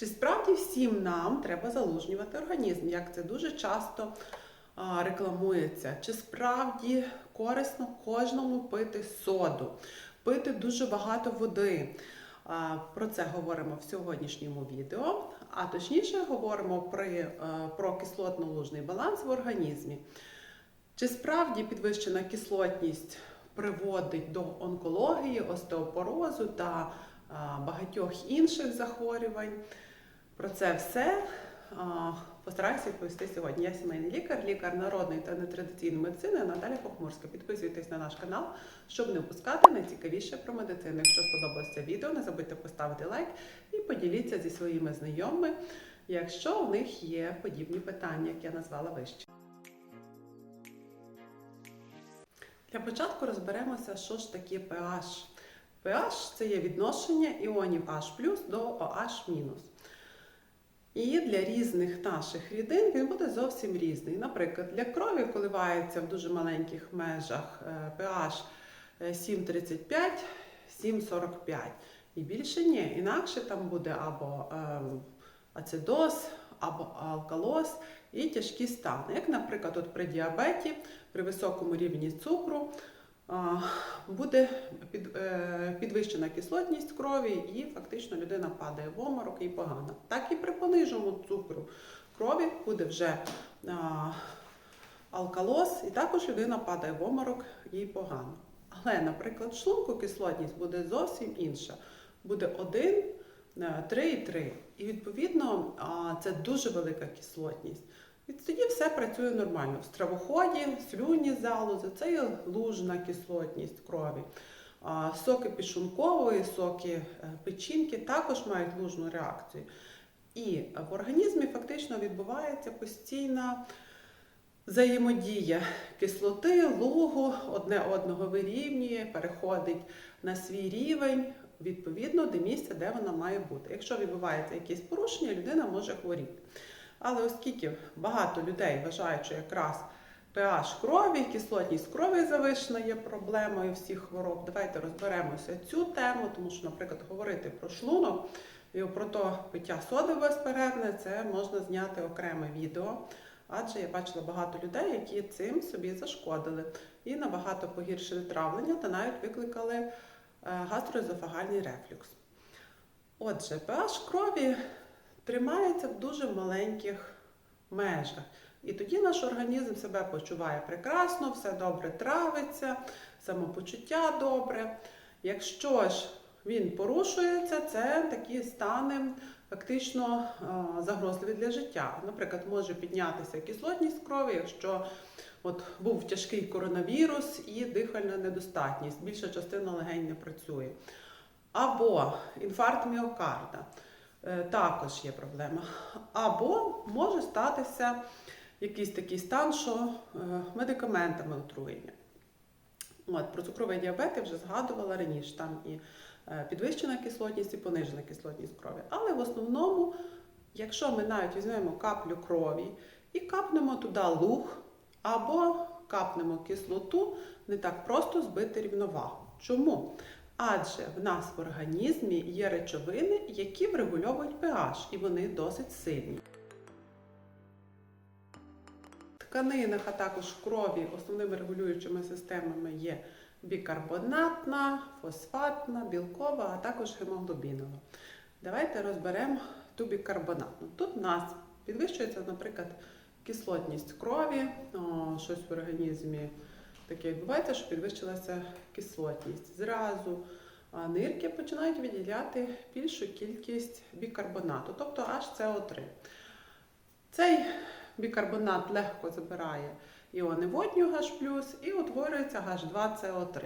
Чи справді всім нам треба залужнювати організм, як це дуже часто рекламується? Чи справді корисно кожному пити соду, пити дуже багато води? Про це говоримо в сьогоднішньому відео, а точніше говоримо при, е, про кислотно-лужний баланс в організмі. Чи справді підвищена кислотність приводить до онкології, остеопорозу та багатьох інших захворювань? Про це все постараюся відповісти сьогодні. Я сімейний лікар, лікар народної та нетрадиційної медицини Наталя Похмурська. Підписуйтесь на наш канал, щоб не впускати найцікавіше про медицину. Якщо сподобалось це відео, не забудьте поставити лайк і поділіться зі своїми знайомими, якщо у них є подібні питання, як я назвала вище. Для початку розберемося, що ж таке pH. pH – це є відношення іонів H до OH-. І для різних наших рідин він буде зовсім різний. Наприклад, для крові коливається в дуже маленьких межах pH 7,35, 7,45. І більше ні. Інакше там буде або ем, ацидоз, або алкалоз і тяжкі стани. Як, наприклад, от при діабеті, при високому рівні цукру буде е, підвищена кислотність крові, і фактично людина падає в оморок і погано. Так і при пониженому цукру крові буде вже алкалоз, і також людина падає в оморок і погано. Але, наприклад, в шлунку кислотність буде зовсім інша. Буде 1, 3,3. І відповідно це дуже велика кислотність. І тоді все працює нормально. В стравоході, слюні залози, це є лужна кислотність крові. Соки пішункової, соки е, печінки також мають лужну реакцію. І в організмі фактично відбувається постійна взаємодія кислоти, лугу, одне одного вирівнює, переходить на свій рівень, відповідно до місця, де вона має бути. Якщо відбувається якесь порушення, людина може хворіти. Але оскільки багато людей вважають, що якраз pH крові, кислотність крові завишена є проблемою всіх хвороб, давайте розберемося цю тему, тому що, наприклад, говорити про шлунок і про то пиття соди безперервне, це можна зняти окреме відео. Адже я бачила багато людей, які цим собі зашкодили і набагато погіршили травлення та навіть викликали е, гастроезофагальний рефлюкс. Отже, pH крові тримається в дуже маленьких межах. І тоді наш організм себе почуває прекрасно, все добре травиться, самопочуття добре. Якщо ж він порушується, це такі стани фактично е, загрозливі для життя. Наприклад, може піднятися кислотність крові, якщо от був тяжкий коронавірус і дихальна недостатність, більша частина легень не працює. Або інфаркт міокарда. Е, також є проблема. Або може статися якийсь такий стан, що е, медикаментами отруєння. От, Про цукровий діабет я вже згадувала раніше, там і е, підвищена кислотність, і понижена кислотність крові. Але в основному, якщо ми навіть візьмемо каплю крові і капнемо туди луг, або капнемо кислоту, не так просто збити рівновагу. Чому? Адже в нас в організмі є речовини, які врегульовують pH, і вони досить сильні. В тканинах, а також в крові основними регулюючими системами є бікарбонатна, фосфатна, білкова, а також гемоглобінова. Давайте розберемо ту бікарбонатну. Тут у нас підвищується, наприклад, кислотність крові, щось в організмі таке відбувається, що підвищилася кислотність. Зразу нирки починають виділяти більшу кількість бікарбонату, тобто HCO3. Цей бікарбонат легко забирає іони водню H+, і утворюється H2CO3.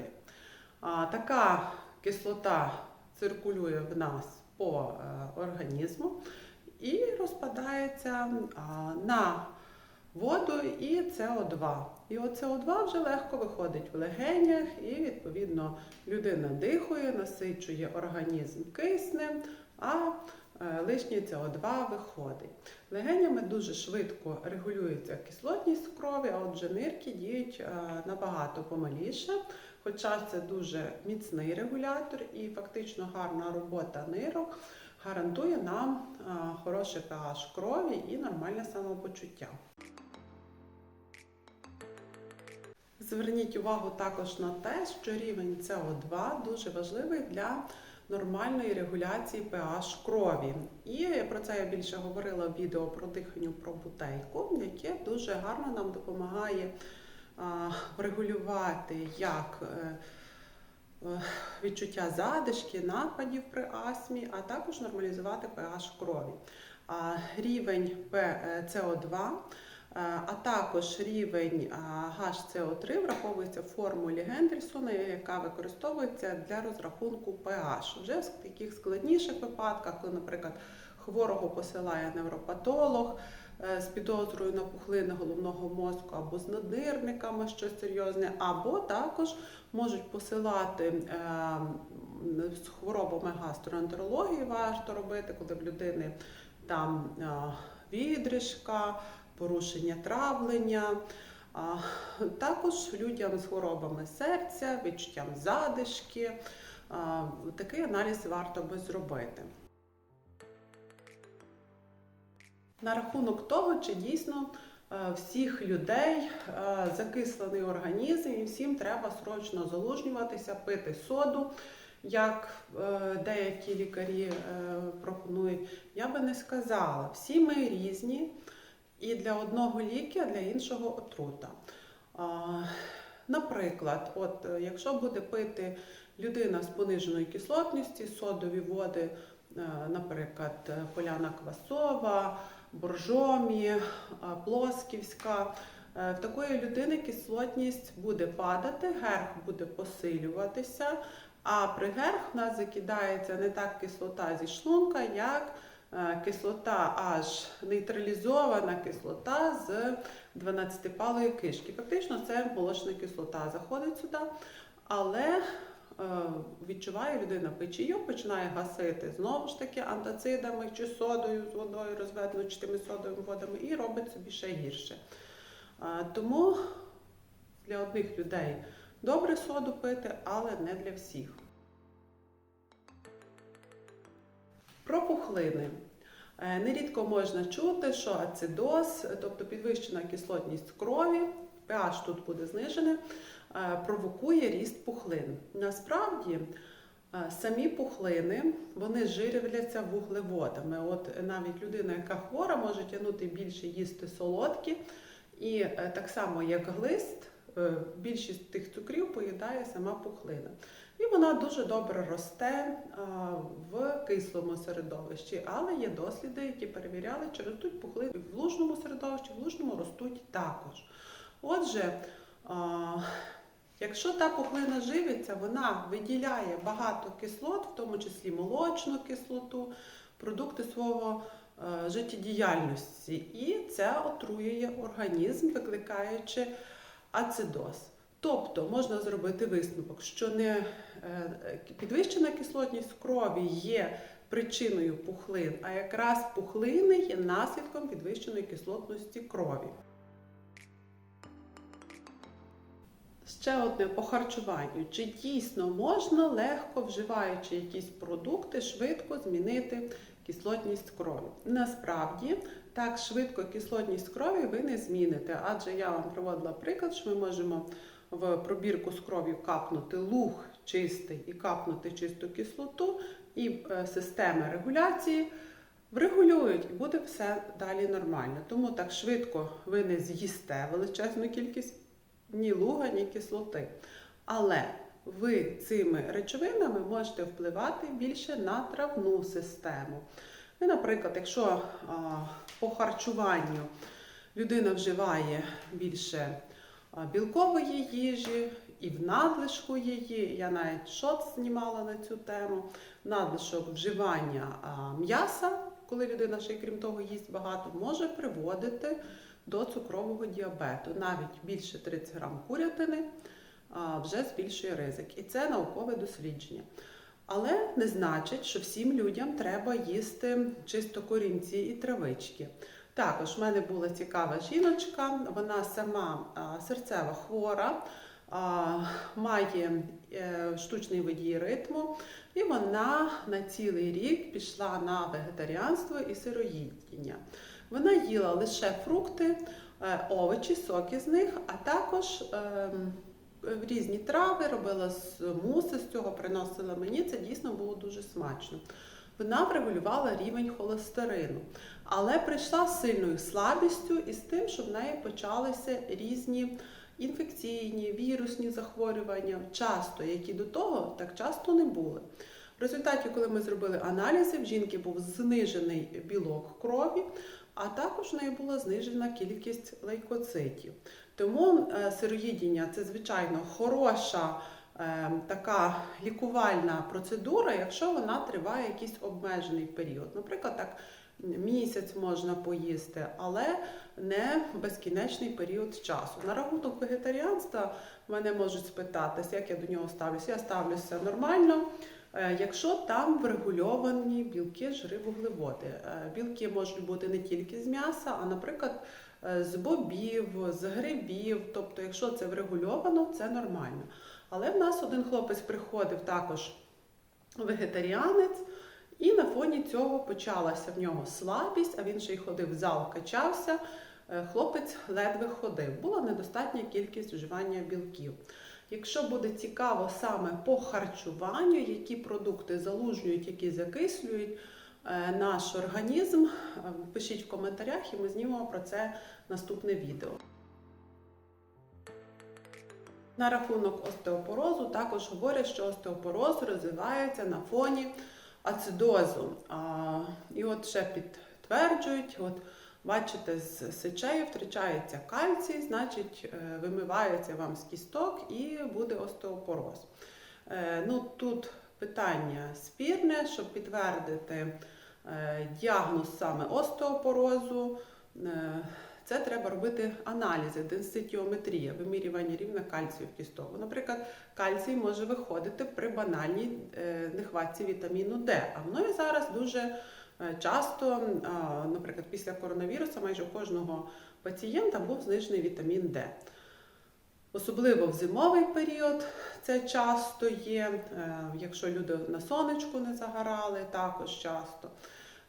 А, така кислота циркулює в нас по е, організму і розпадається на воду і СО2. І от СО2 вже легко виходить в легенях, і відповідно людина дихає, насичує організм киснем, а е, лишнє СО2 виходить. Легенями дуже швидко регулюється кислотність крові, а отже нирки діють е, набагато помаліше. Хоча це дуже міцний регулятор і фактично гарна робота нирок гарантує нам хороший pH крові і нормальне самопочуття. Зверніть увагу також на те, що рівень СО2 дуже важливий для нормальної регуляції pH крові. І про це я більше говорила в відео про диханню про бутейку, яке дуже гарно нам допомагає а, регулювати як е, е, відчуття задишки, нападів при астмі, а також нормалізувати pH крові. А, Рівень СО2 а також рівень HCO3 враховується в формулі Гендельсона, яка використовується для розрахунку pH. Вже в таких складніших випадках, коли, наприклад, хворого посилає невропатолог е, з підозрою на пухлини головного мозку або з наднирниками щось серйозне, або також можуть посилати е, з хворобами гастроентерології, варто робити, коли в людини там е, відрижка порушення травлення, а також людям з хворобами серця, відчуттям задишки. А, Такий аналіз варто би зробити. На рахунок того, чи дійсно е, всіх людей е, закислений організм і всім треба срочно залужнюватися, пити соду, як е, деякі лікарі пропонують, я би не сказала. Всі ми різні. І для одного ліки, а для іншого отрута. Наприклад, от, е, якщо буде пити людина з пониженою кислотністю, содові води, е, наприклад, е, поляна квасова, боржомі, плосківська, в такої людини кислотність буде падати, герх буде посилюватися, а при герх в нас закидається не так кислота зі шлунка, як кислота аж нейтралізована кислота з 12-палої кишки. Фактично, це молочна кислота заходить сюди, але е, відчуває людина печію, починає гасити знову ж таки антацидами чи содою з водою розведеною, чи тими содовими водами, і робить собі ще гірше. Е, тому для одних людей добре соду пити, але не для всіх. Про пухлини. Е, нерідко можна чути, що ацидоз, тобто підвищена кислотність крові, pH тут буде знижене, е, провокує ріст пухлин. Насправді, е, самі пухлини вони живляться вуглеводами. От навіть людина, яка хвора, може тягнути більше їсти солодкі, і так само, як глист, більшість тих цукрів поїдає сама пухлина. І вона дуже добре росте в кислому середовищі, але є досліди, які перевіряли, чи ростуть пухлини в лужному середовищі, в лужному ростуть також. Отже, якщо та пухлина живиться, вона виділяє багато кислот, в тому числі молочну кислоту, продукти свого життєдіяльності, і це отруює організм, викликаючи ацидоз. Тобто можна зробити висновок, що не е, підвищена кислотність крові є причиною пухлин, а якраз пухлини є наслідком підвищеної кислотності крові. Ще одне по харчуванню. Чи дійсно можна легко вживаючи якісь продукти, швидко змінити кислотність крові? Насправді, так швидко кислотність крові ви не зміните, адже я вам приводила приклад, що ми можемо в пробірку з кров'ю капнути луг чистий і капнути чисту кислоту, і е, системи регуляції врегулюють, і буде все далі нормально. Тому так швидко ви не з'їсте величезну кількість ні луга, ні кислоти. Але ви цими речовинами можете впливати більше на травну систему. І, наприклад, якщо по харчуванню людина вживає більше білкової їжі, і в надлишку її. Я навіть шот знімала на цю тему. Надлишок вживання м'яса, коли людина ще й крім того їсть багато, може приводити до цукрового діабету. Навіть більше 30 грам курятини вже збільшує ризик. І це наукове дослідження. Але не значить, що всім людям треба їсти чисто корінці і травички. Також в мене була цікава жіночка, вона сама серцева хвора, має е, штучний водій ритму, і вона на цілий рік пішла на вегетаріанство і сироїдіння. Вона їла лише фрукти, е, овочі, соки з них, а також ем, різні трави, робила муси з цього, приносила мені. Це дійсно було дуже смачно. Вона врегулювала рівень холестерину, але прийшла з сильною слабістю і з тим, що в неї почалися різні інфекційні, вірусні захворювання, часто, які до того так часто не були. В результаті, коли ми зробили аналізи, в жінки був знижений білок крові, а також в неї була знижена кількість лейкоцитів. Тому е, сироїдіння це звичайно хороша е, така лікувальна процедура, якщо вона триває якийсь обмежений період. Наприклад, так місяць можна поїсти, але не безкінечний період часу. На рахунок вегетаріанства мене можуть спитатися, як я до нього ставлюся. Я ставлюся нормально. Е, Якщо там врегульовані білки, жири, вуглеводи. Е, Білки можуть бути не тільки з м'яса, а, наприклад, е, з бобів, з грибів. Тобто, якщо це врегульовано, це нормально. Але в нас один хлопець приходив також вегетаріанець, і на фоні цього почалася в нього слабість, а він ще й ходив в зал, качався. Хлопець ледве ходив. Була недостатня кількість вживання білків. Якщо буде цікаво саме по харчуванню, які продукти залужнюють, які закислюють е, наш організм, е, пишіть в коментарях і ми знімемо про це наступне відео. На рахунок остеопорозу також говорять, що остеопороз розвивається на фоні ацидозу. І от ще підтверджують, от бачите, з сечею втрачається кальцій, значить е, вимивається вам з кісток і буде остеопороз. Е, ну, тут питання спірне, щоб підтвердити е, діагноз саме остеопорозу. Це треба робити аналізи, денситіометрія, вимірювання рівня кальцію в кісток. Наприклад, кальцій може виходити при банальній нехватці вітаміну Д. А мною зараз дуже часто, наприклад, після коронавірусу майже у кожного пацієнта був знижений вітамін Д. Особливо в зимовий період це часто є, е, якщо люди на сонечку не загорали, також часто.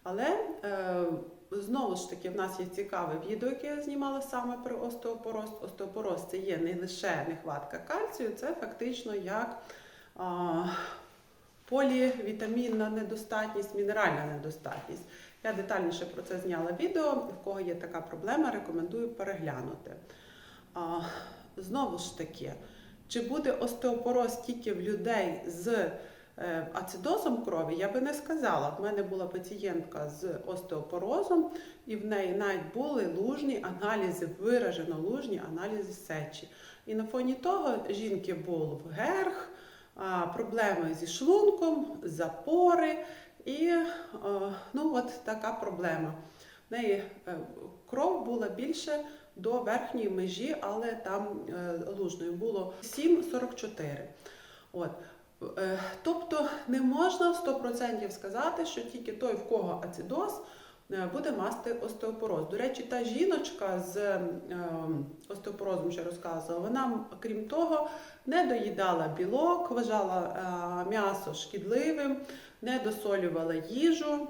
Але е, знову ж таки в нас є цікаве відео, яке я знімала саме про остеопороз. Остеопороз це є не лише нехватка кальцію, це фактично як полівітамінна недостатність, мінеральна недостатність. Я детальніше про це зняла відео. В кого є така проблема, рекомендую переглянути. А, знову ж таки, чи буде остеопороз тільки в людей з е, ацидозом крові, я би не сказала. В мене була пацієнтка з остеопорозом, і в неї навіть були лужні аналізи, виражено лужні аналізи сечі. І на фоні того жінки був герх, проблеми зі шлунком, запори і е, ну, от така проблема. В неї е, кров була більше до верхньої межі, але там е, лужною було 7,44. От. Тобто не можна 100% сказати, що тільки той, в кого ацидоз, буде мати остеопороз. До речі, та жіночка з е, остеопорозом, що розказувала, вона, крім того, не доїдала білок, вважала е, м'ясо шкідливим, не досолювала їжу.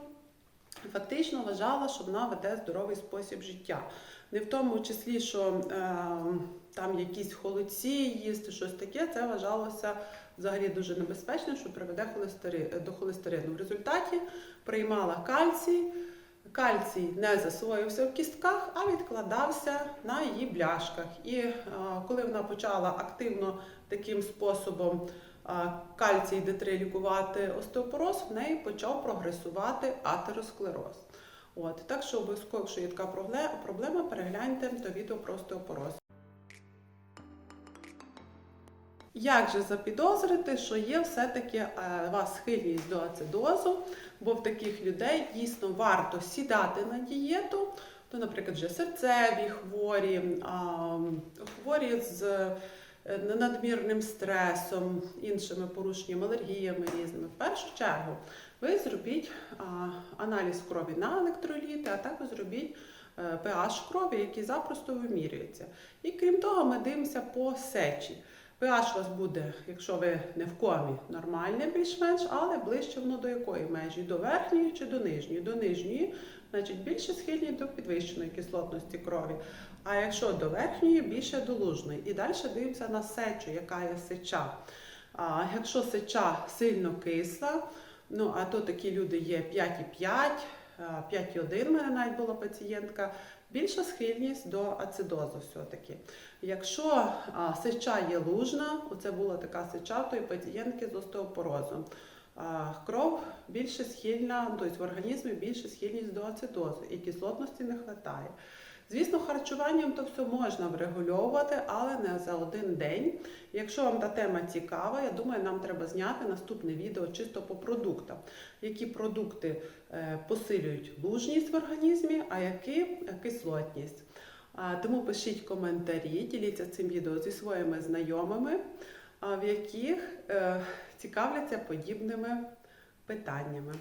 Фактично вважала, що вона веде здоровий спосіб життя. Не в тому числі, що е, там якісь холодці їсти, щось таке, це вважалося взагалі дуже небезпечно, що приведе холестери, до холестерину. В результаті приймала кальцій, кальцій не засвоївся в кістках, а відкладався на її бляшках. І е, коли вона почала активно таким способом кальцій Д3 лікувати остеопороз, в неї почав прогресувати атеросклероз. От, так що обов'язково, якщо є така проблема, перегляньте то відео про остеопороз. Як же запідозрити, що є все-таки е, у вас схильність до ацидозу, бо в таких людей дійсно варто сідати на дієту, то, наприклад, вже серцеві хворі, а, хворі з е, надмірним стресом, іншими порушеннями, алергіями різними. В першу чергу ви зробіть а, аналіз крові на електроліти, а також зробіть е, pH крові, який запросто вимірюється. І крім того, ми дивимося по сечі. pH у вас буде, якщо ви не в комі, нормальне більш-менш, але ближче воно до якої межі? До верхньої чи до нижньої? До нижньої, значить більше схильні до підвищеної кислотності крові. А якщо до верхньої, більше до лужної. І далі дивимося на сечу, яка є сеча. А якщо сеча сильно кисла, ну а то такі люди є 5,5, 5,1 в мене навіть була пацієнтка, більша схильність до ацидозу все-таки. Якщо сеча є лужна, оце була така сеча то і пацієнтки з остеопорозом. Кров більше схильна, тобто в організмі більше схильність до ацидозу і кислотності не вистачає. Звісно, харчуванням то все можна врегульовувати, але не за один день. Якщо вам та тема цікава, я думаю, нам треба зняти наступне відео чисто по продуктам. Які продукти е, посилюють лужність в організмі, а які е, кислотність. Тому пишіть коментарі, діліться цим відео зі своїми знайомими, в яких е, цікавляться подібними питаннями.